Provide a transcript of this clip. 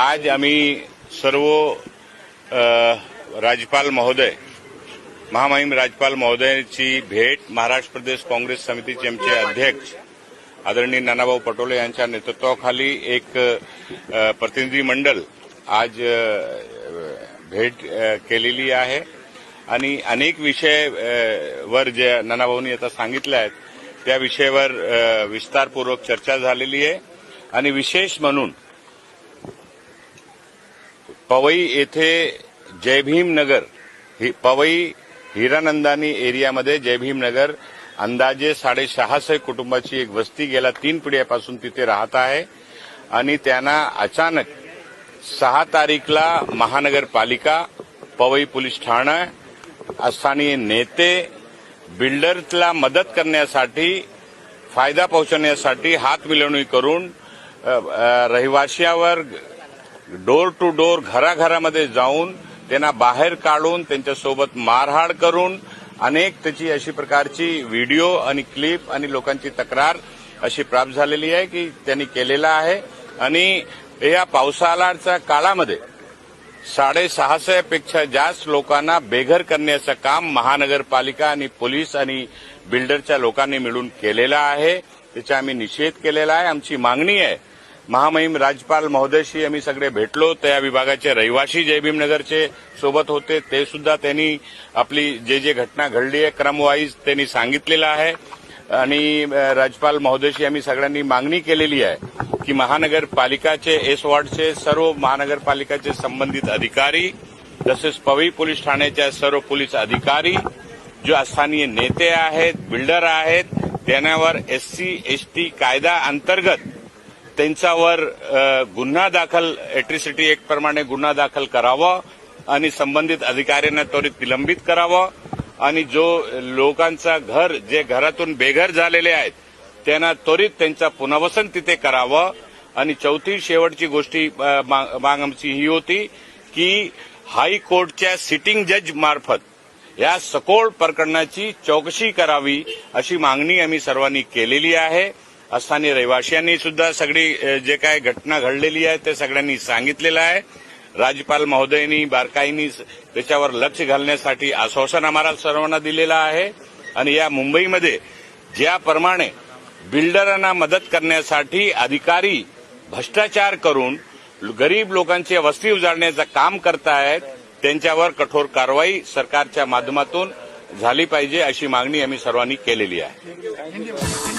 आज आम्ही सर्व राज्यपाल महोदय महामहिम राज्यपाल महोदयाची भेट महाराष्ट्र प्रदेश काँग्रेस समितीचे आमचे अध्यक्ष आदरणीय नानाभाऊ पटोले यांच्या नेतृत्वाखाली एक प्रतिनिधी मंडल आज भेट केलेली आहे. आणि अनेक विषय वर जे नानाभाऊंनी आता सांगितले आहेत त्या विषयावर विस्तारपूर्वक चर्चा झालेली आहे. आणि विशेष म्हणून पवई येथे जयभीम नगर ही पवई हिरानंदानी एरियामध्ये जयभीम नगर अंदाजे साडेसहाशे कुटुंबाची एक वस्ती गेल्या तीन पिढ्यापासून तिथे राहत आहे. आणि त्यांना अचानक सहा तारीखला महानगरपालिका पवई पोलीस ठाणं स्थानीय नेते बिल्डर्सला मदत करण्यासाठी फायदा पोहोचवण्यासाठी हात मिळवणी करून रहिवाशावर डोर टू डोर घराघरामध्ये जाऊन त्यांना बाहेर काढून त्यांच्यासोबत मारहाण करून अनेक त्याची अशी प्रकारची व्हिडिओ आणि क्लिप आणि लोकांची तक्रार अशी प्राप्त झालेली आहे की त्यांनी केलेला आहे. आणि या पावसाळ्याच्या काळामध्ये साडेसहाशेपेक्षा जास्त लोकांना बेघर करण्याचं काम महानगरपालिका आणि पोलीस आणि बिल्डरच्या लोकांनी मिळून केलेलं आहे. त्याचा आम्ही निषेध केलेला आहे. आमची मागणी आहे महामहिम राज्यपाल महोदयशी आम्ही सगळे भेटलो. त्या विभागाचे रहिवासी जयभीमनगरचे सोबत होते. ते सुद्धा त्यांनी आपली जे जे घटना घडली आहे क्रमवाईज त्यांनी सांगितलेलं आहे. आणि राज्यपाल महोदयशी आम्ही सगळ्यांनी मागणी केलेली आहे की महानगरपालिकाचे एस वॉर्डचे सर्व महानगरपालिकाचे संबंधित अधिकारी तसेच पवई पोलीस ठाण्याच्या सर्व पोलीस अधिकारी जो स्थानीय नेते आहेत बिल्डर आहेत त्यांच्यावर एससी एसटी कायदा अंतर्गत त्यांच्यावर गुन्हा दाखल एट्रिसिटी एक प्रमाणे गुन्हा दाखल करावा आणि संबंधित अधिकाऱ्यांना त्वरित निलंबित करावं. आणि जो लोकांचा घर जे घरातून बेघर झालेले आहेत त्यांना त्वरित त्यांचा पुनर्वसन तिथे करावं. आणि चौथी शेवटची गोष्टी मा- माग आमची ही होती की हायकोर्टच्या सिटिंग जज मार्फत या सखोल प्रकरणाची चौकशी करावी अशी मागणी आम्ही सर्वांनी केलेली आहे. स्थानिक रहिवाशांनी सुद्धा सगळी जे काय घटना घडलेली आहे ते सगळ्यांनी सांगितलेलं आहे. राज्यपाल महोदयांनी बारकाईनी त्याच्यावर लक्ष घालण्यासाठी आश्वासन आम्हाला सर्वांना दिलेलं आहे. आणि या मुंबईमध्ये ज्याप्रमाणे बिल्डरांना मदत करण्यासाठी अधिकारी भ्रष्टाचार करून गरीब लोकांची वस्ती उजाडण्याचं काम करतायत त्यांच्यावर कठोर कारवाई सरकारच्या माध्यमातून झाली पाहिजे अशी मागणी आम्ही सर्वांनी केलेली आहे.